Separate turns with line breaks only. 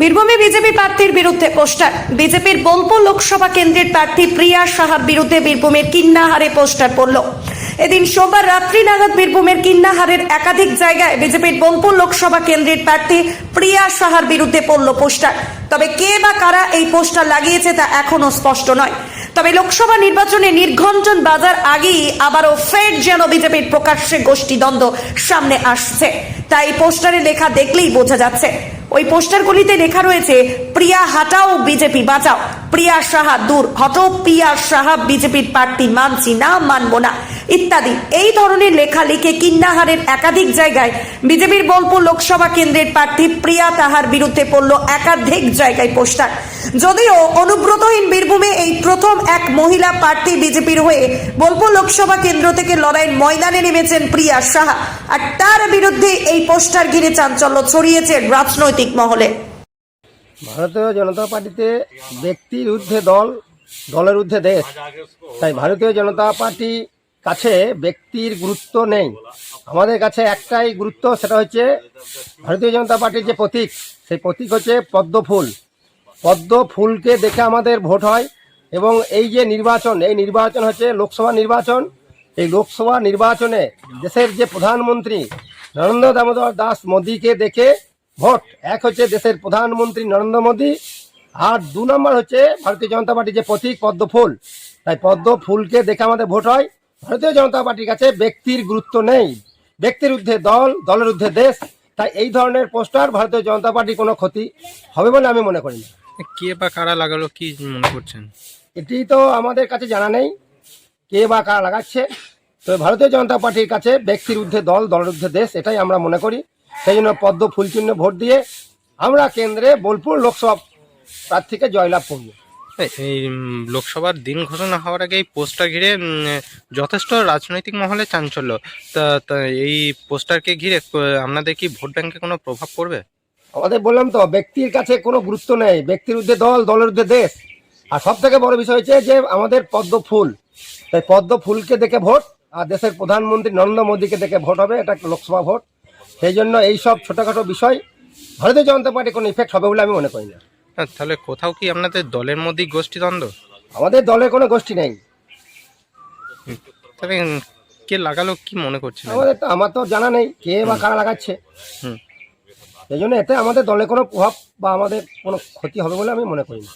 বীরভূমে বিজেপি প্রার্থীর বিরুদ্ধে পোস্টার। বিজেপির বোলপুর লোকসভা কেন্দ্রের প্রার্থী প্রিয়া সাহার বিরুদ্ধে বীরভূমের কিন্নাহারে পোস্টার পড়ল। এদিন সোমবার রাত্রি নাগাদ বীরভূমের কিন্নাহারের একাধিক জায়গায় বিজেপির বোলপুর লোকসভা কেন্দ্রের প্রার্থী প্রিয়া সাহার বিরুদ্ধে পড়ল পোস্টার। তবে কে বা কারা এই পোস্টার লাগিয়েছে তা এখনও স্পষ্ট নয়। তবে লোকসভা নির্বাচনে নির্ঘণ্টন বাজার আগেই আবারও ফের যেন বিজেপির প্রকাশ্যে গোষ্ঠীদ্বন্দ্ব সামনে আসছে। তাই পোস্টারে লেখা দেখলেই বোঝা যাচ্ছে। ওই পোস্টারগুলিতে লেখা রয়েছে, প্রিয়া, হাটাও বিজেপি বাঁচাও। প্রিয়া, সাহা, দূর। হটো প্রিয়া সাহা, বিজেপির প্রার্থী মানছি না, মানব না। ইত্যাদি। এই ধরনের লেখা লিখে কিন্নাহারের একাধিক জায়গায় বিজেপির বোলপুর লোকসভা কেন্দ্রের প্রার্থী প্রিয়া তাহার বিরুদ্ধে পড়ল একাধিক জায়গায় পোস্টার। যদিও অনুব্রতহীন বীরভূমে এই প্রথম এক মহিলা প্রার্থী বিজেপির হয়ে বোলপুর লোকসভা কেন্দ্র থেকে লড়াইয়ের ময়দানে নেমেছেন প্রিয়া সাহা। আর তার বিরুদ্ধে এই পোস্টার ঘিরে চাঞ্চল্য ছড়িয়েছে রাজনৈতিক মহলে।
ভারতীয় জনতা পার্টিতে ব্যক্তির ঊর্ধ্বে দল, দলের ঊর্ধ্বে দেশ। তাই ভারতীয় জনতা পার্টি কাছে ব্যক্তির গুরুত্ব নেই। আমাদের কাছে একটাই গুরুত্ব, সেটা হচ্ছে ভারতীয় জনতা পার্টির যে প্রতীক, সেই প্রতীক হচ্ছে পদ্ম ফুল। পদ্ম ফুলকে দেখে আমাদের ভোট হয় এবং এই যে নির্বাচন, এই নির্বাচন হচ্ছে লোকসভা নির্বাচন। এই লোকসভা নির্বাচনে দেশের যে প্রধানমন্ত্রী নরেন্দ্র দামোদর দাস মোদীকে দেখে ভোট, এক হচ্ছে দেশের প্রধানমন্ত্রী নরেন্দ্র মোদী, আর দু নম্বর হচ্ছে ভারতীয় জনতা পার্টির যে প্রতীক, পদ্ম ফুল। তাই পদ্ম ফুলকে দেখে আমাদের ভোট হয়। ভারতীয় জনতা পার্টির কাছে ব্যক্তির গুরুত্ব নেই। ব্যক্তির ঊর্ধ্বে দল দলের ঊর্ধ্বে দেশ তাই এই ধরনের পোস্টার ভারতীয় জনতা পার্টির কোনো ক্ষতি হবে বলে আমি মনে করি না।
কে বা কারা লাগালো কি মনে করছেন?
এটি তো আমাদের কাছে জানা নেই কে বা কারা লাগাচ্ছে। তো ভারতীয় জনতা পার্টির কাছে ব্যক্তির ঊর্ধ্বে দল দলের ঊর্ধ্বে দেশ এটাই আমরা মনে করি। সেই জন্য পদ্ম ফুলচিহ্ন ভোট দিয়ে আমরা কেন্দ্রে বোলপুর লোকসভা প্রার্থীকে জয়লাভ করব।
এই লোকসভার দিন ঘোষণা হওয়ার আগে এই পোস্টার ঘিরে যথেষ্ট রাজনৈতিক মহলে চাঞ্চল্য। তা এই পোস্টারকে ঘিরে আপনাদের কি ভোট ব্যাংকে কোনো প্রভাব পড়বে?
আমাদের বললাম তো, ব্যক্তির কাছে কোনো গুরুত্ব নেই। ব্যক্তির ঊর্ধ্বে দল, দলের ঊর্ধ্বে দেশ। আর সব থেকে বড় বিষয় হচ্ছে যে, আমাদের পদ্ম ফুল। তাই পদ্ম ফুলকে দেখে ভোট, আর দেশের প্রধানমন্ত্রী নরেন্দ্র মোদীকে দেখে ভোট হবে, এটা লোকসভা ভোট। সেই জন্য এই সব ছোটোখাটো বিষয়, ভারতীয় জনতা পার্টি কোনো ইফেক্ট হবে বলে আমি মনে করি না।
হ্যাঁ, তাহলে কোথাও কি আপনাদের দলের মধ্যেই গোষ্ঠীদ্বন্দ্ব?
আমাদের দলে কোনো গোষ্ঠী নেই।
তবে কে লাগালো কি মনে করছেন
আমাদের তো আমার তো জানা নেই কে বা কারা লাগাচ্ছে।
হুম।
সেই জন্য এতে আমাদের দলে কোনো প্রভাব বা আমাদের কোনো ক্ষতি হবে বলে আমি মনে করি না।